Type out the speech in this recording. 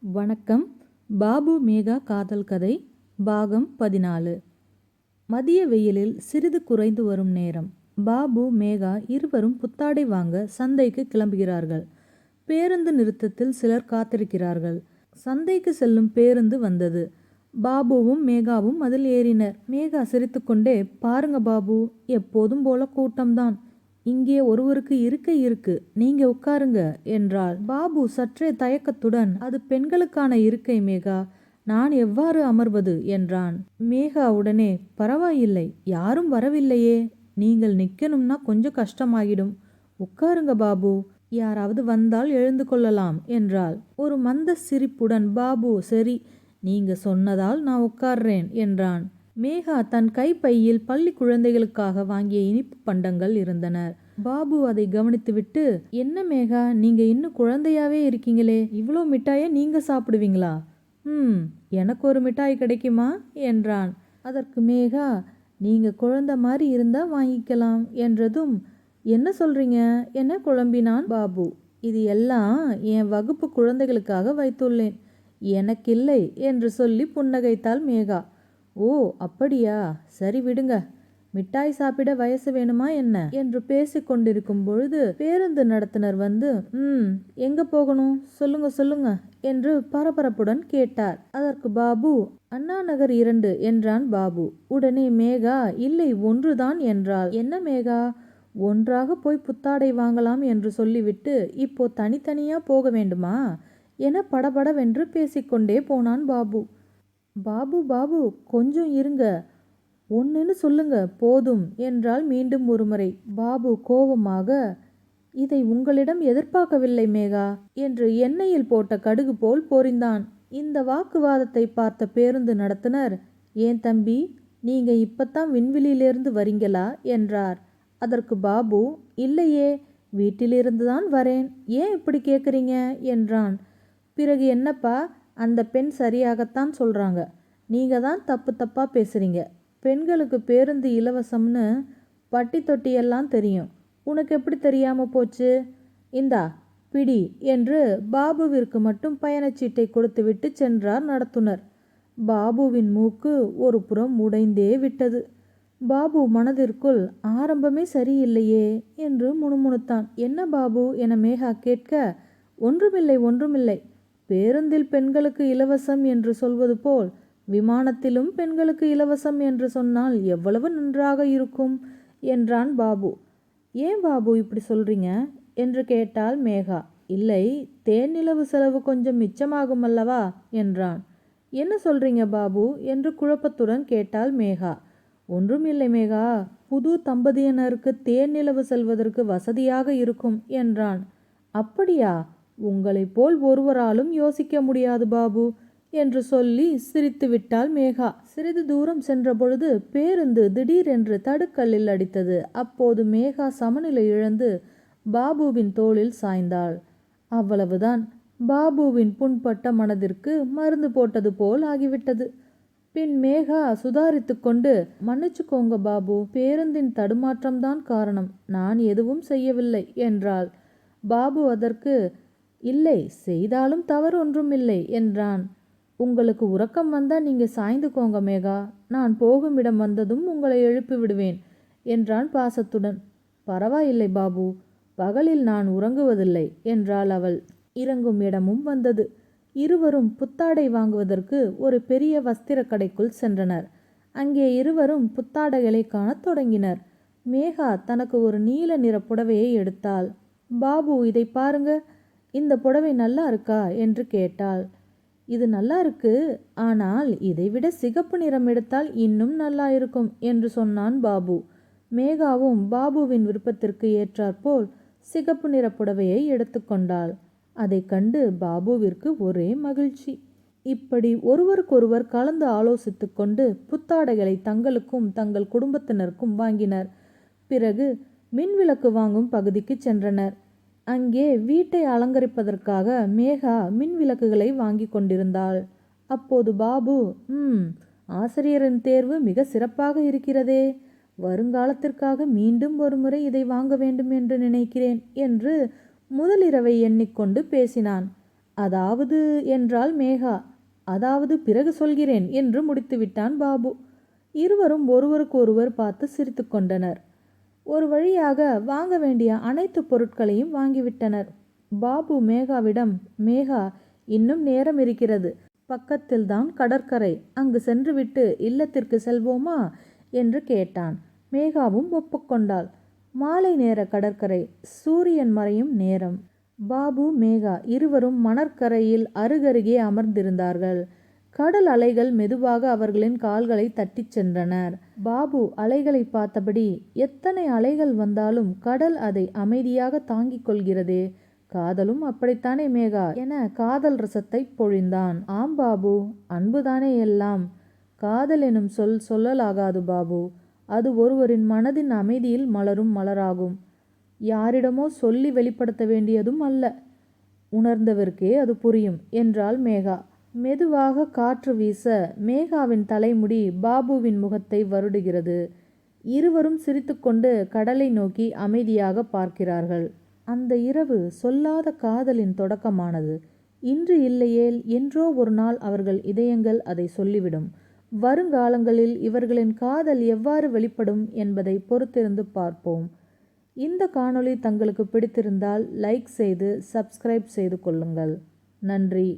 வணக்கம். பாபு மேகா காதல் கதை பாகம் பதினாலு. மதிய வெயிலில் சிறிது குறைந்து வரும் நேரம். பாபு மேகா இருவரும் புத்தாடை வாங்க சந்தைக்கு கிளம்புகிறார்கள். பேருந்து நிறுத்தத்தில் சிலர் காத்திருக்கிறார்கள். சந்தைக்கு செல்லும் பேருந்து வந்தது. பாபுவும் மேகாவும் அதில் ஏறினர். மேகா சிரித்துக்கொண்டே பாருங்க பாபு எப்போதும் போல கூட்டம்தான். இங்கே ஒருவருக்கு இருக்கை இருக்கு நீங்க உட்காருங்க என்றாள். பாபு சற்றே தயக்கத்துடன் அது பெண்களுக்கான இருக்கை மேகா நான் எவ்வாறு அமர்வது என்றான். மேகா உடனே பரவாயில்லை யாரும் வரவில்லையே நீங்கள் நிக்கணும்னா கொஞ்சம் கஷ்டமாகிடும் உட்காருங்க பாபு யாராவது வந்தால் எழுந்து கொள்ளலாம் என்றாள். ஒரு மந்த சிரிப்புடன் பாபு சரி நீங்க சொன்னதால் நான் உட்கார்றேன் என்றான். மேகா தன் கைப்பையில் பள்ளி குழந்தைகளுக்காக வாங்கிய இனிப்பு பண்டங்கள் இருந்தனர். பாபு அதை கவனித்துவிட்டு என்ன மேகா நீங்க இன்னும் குழந்தையாவே இருக்கீங்களே இவ்வளோ மிட்டாயை நீங்க சாப்பிடுவீங்களா? ம் எனக்கு ஒரு மிட்டாய் கிடைக்குமா? என்றான். அதற்கு மேகா நீங்க குழந்தை மாதிரி இருந்தா வாங்கிக்கலாம் என்றதும் என்ன சொல்றீங்க? என்ன குழம்பினான் பாபு? இது எல்லாம் என் வகுப்பு குழந்தைகளுக்காக வைத்துள்ளேன். எனக்கில்லை என்று சொல்லி புன்னகைத்தாள் மேகா. ஓ அப்படியா? சரி விடுங்க. மிட்டாய் சாப்பிட வயசு வேணுமா என்ன? என்று பேசிக்கொண்டிருக்கும் பொழுது பேருந்து நடத்துனர் வந்து ம் எங்க போகணும்? சொல்லுங்க சொல்லுங்க என்று பரபரப்புடன் கேட்டார். அதற்கு பாபு அண்ணா நகர் இரண்டு என்றான் பாபு. உடனே மேகா இல்லை ஒன்றுதான் என்றாள். என்ன மேகா? ஒன்றாக போய் புத்தாடை வாங்கலாம் என்று சொல்லிவிட்டு இப்போ தனித்தனியா போக வேண்டுமா? என படபடவென்று பேசிக்கொண்டே போனான் பாபு. பாபு பாபு கொஞ்சம் இருங்க. ஒன்றுன்னு சொல்லுங்க போதும் என்றால் மீண்டும் ஒருமுறை. பாபு கோபமாக இதை உங்களிடம் எதிர்பார்க்கவில்லை மேகா என்று எண்ணெயில் போட்ட கடுகு போல் போரிந்தான். இந்த வாக்குவாதத்தை பார்த்த பேருந்து நடத்துனர் ஏன் தம்பி நீங்க இப்பத்தான் விண்வெளியிலிருந்து வரீங்களா? என்றார். அதற்கு பாபு இல்லையே வீட்டிலிருந்து தான் வரேன். ஏன் இப்படி கேட்குறீங்க என்றான். பிறகு என்னப்பா அந்த பெண் சரியாகத்தான் சொல்கிறாங்க நீங்கள் தான் தப்பு தப்பாக பேசுகிறீங்க பெண்களுக்கு பேருந்து இலவசம்னு பட்டி தொட்டியெல்லாம் தெரியும். உனக்கு எப்படி தெரியாமல் போச்சு? இந்தா பிடி என்று பாபுவிற்கு மட்டும் பயணச்சீட்டை கொடுத்துவிட்டு சென்றார் நடத்துனர். பாபுவின் மூக்கு ஒரு புறம் உடைந்தே விட்டது. பாபு மனதிற்குள் ஆரம்பமே சரியில்லையே என்று முணுமுணுத்தான். என்ன பாபு என மேகா கேட்க ஒன்றுமில்லை ஒன்றுமில்லை. பேருந்தில் பெண்களுக்கு இலவசம் என்று சொல்வது போல் விமானத்திலும் பெண்களுக்கு இலவசம் என்று சொன்னால் எவ்வளவு நன்றாக இருக்கும்? என்றான் பாபு. ஏன் பாபு இப்படி சொல்றீங்க? என்று கேட்டாள் மேகா. இல்லை தேன் நிலவு செலவு கொஞ்சம் மிச்சமாகும் அல்லவா? என்றான். என்ன சொல்றீங்க பாபு? என்று குழப்பத்துடன் கேட்டாள் மேகா. ஒன்றும் இல்லை மேகா. புது தம்பதியினருக்கு தேன் நிலவு செல்வதற்கு வசதியாக இருக்கும் என்றான். அப்படியா? உங்களைப் போல் ஒருவராலும் யோசிக்க முடியாது பாபு. என்று சொல்லி சிரித்து விட்டாள் மேகா. சிறிது தூரம் சென்றபொழுது பேருந்து திடீரென்று தடுக்கல்லில் அடித்தது. அப்போது மேகா சமநிலை இழந்து பாபுவின் தோளில் சாய்ந்தாள். அவ்வளவுதான். பாபுவின் புண்பட்ட மனதிற்கு மருந்து போட்டது போல் ஆகிவிட்டது. பின் மேகா சுதாரித்து கொண்டு மன்னிச்சுக்கோங்க பாபு பேருந்தின் தடுமாற்றம்தான் காரணம். நான் எதுவும் செய்யவில்லை என்றாள். பாபு அதற்கு இல்லை செய்தாலும் தவறு ஒன்றும் இல்லை என்றான். உங்களுக்கு உறக்கம் வந்தால் நீங்கள் சாய்ந்துக்கோங்க மேகா. நான் போகும் இடம் வந்ததும் உங்களை எழுப்பி விடுவேன் என்றான் பாசத்துடன். பரவாயில்லை பாபு பகலில் நான் உறங்குவதில்லை என்றாள் அவள். இறங்கும் இடமும் வந்தது. இருவரும் புத்தாடை வாங்குவதற்கு ஒரு பெரிய வஸ்திர கடைக்குள் சென்றனர். அங்கே இருவரும் புத்தாடைகளை காணத் தொடங்கினர். மேகா தனக்கு ஒரு நீல நிற புடவையை எடுத்தாள். பாபு இதை பாருங்க இந்த புடவை நல்லா இருக்கா? என்று கேட்டாள். இது நல்லா இருக்கு ஆனால் இதைவிட சிகப்பு நிறம் எடுத்தால் இன்னும் நல்லா இருக்கும் என்று சொன்னான் பாபு. மேகாவும் பாபுவின் விருப்பத்திற்கு ஏற்றாற்போல் சிகப்பு நிற புடவையை எடுத்துக்கொண்டாள் அதை கண்டு பாபுவிற்கு ஒரே மகிழ்ச்சி. இப்படி ஒருவருக்கொருவர் கலந்து ஆலோசித்து கொண்டு புத்தாடைகளை தங்களுக்கும் தங்கள் குடும்பத்தினருக்கும் வாங்கினர். பிறகு மின்விளக்கு வாங்கும் பகுதிக்கு சென்றனர். அங்கே வீட்டை அலங்கரிப்பதற்காக மேகா மின் விளக்குகளை வாங்கி கொண்டிருந்தாள். அப்போது பாபு ம் ஆசிரியரின் தேர்வு மிக சிறப்பாக இருக்கிறதே. வருங்காலத்திற்காக மீண்டும் ஒருமுறை இதை வாங்க வேண்டும் என்று நினைக்கிறேன் என்று முதலிரவை எண்ணிக்கொண்டு பேசினான். அதாவது என்றால் மேகா. அதாவது பிறகு சொல்கிறேன் என்று முடித்துவிட்டான் பாபு. இருவரும் ஒருவருக்கொருவர் பார்த்து சிரித்துக்கொண்டனர் ஒரு வழியாக வாங்க வேண்டிய அனைத்து பொருட்களையும் வாங்கிவிட்டனர். பாபு மேகாவிடம் மேகா இன்னும் நேரம் இருக்கிறது. பக்கத்தில்தான் கடற்கரை. அங்கு சென்றுவிட்டு இல்லத்திற்கு செல்வோமா? என்று கேட்டான். மேகாவும் ஒப்புக்கொண்டாள். மாலை நேர கடற்கரை. சூரியன் மறையும் நேரம். பாபு மேகா இருவரும் மணற்கரையில் அருகருகே அமர்ந்திருந்தார்கள். கடல் அலைகள் மெதுவாக அவர்களின் கால்களை தட்டிச் சென்றனர். பாபு அலைகளை பார்த்தபடி எத்தனை அலைகள் வந்தாலும் கடல் அதை அமைதியாக தாங்கிக் கொள்கிறதே. காதலும் அப்படித்தானே மேகா? என காதல் ரசத்தை பொழிந்தான். ஆம் பாபு அன்புதானே எல்லாம். காதல் எனும் சொல் சொல்லலாகாது பாபு. அது ஒருவரின் மனதின் அமைதியில் மலரும் மலராகும். யாரிடமோ சொல்லி வெளிப்படுத்த வேண்டியதும் அல்ல. உணர்ந்தவர்க்கே அது புரியும் என்றாள் மேகா. மெதுவாக காற்று வீச மேகாவின் தலைமுடி பாபுவின் முகத்தை வருடுகிறது. இருவரும் சிரித்துக்கொண்டு கடலை நோக்கி அமைதியாக பார்க்கிறார்கள். அந்த இரவு சொல்லாத காதலின் தொடக்கமானது. இன்று இல்லையேல் என்றோ ஒரு நாள் அவர்கள் இதயங்கள் அதை சொல்லிவிடும். வருங்காலங்களில் இவர்களின் காதல் எவ்வாறு வெளிப்படும் என்பதை பொறுத்திருந்து பார்ப்போம். இந்த காணொளி தங்களுக்கு பிடித்திருந்தால் லைக் செய்து சப்ஸ்கிரைப் செய்து கொள்ளுங்கள். நன்றி.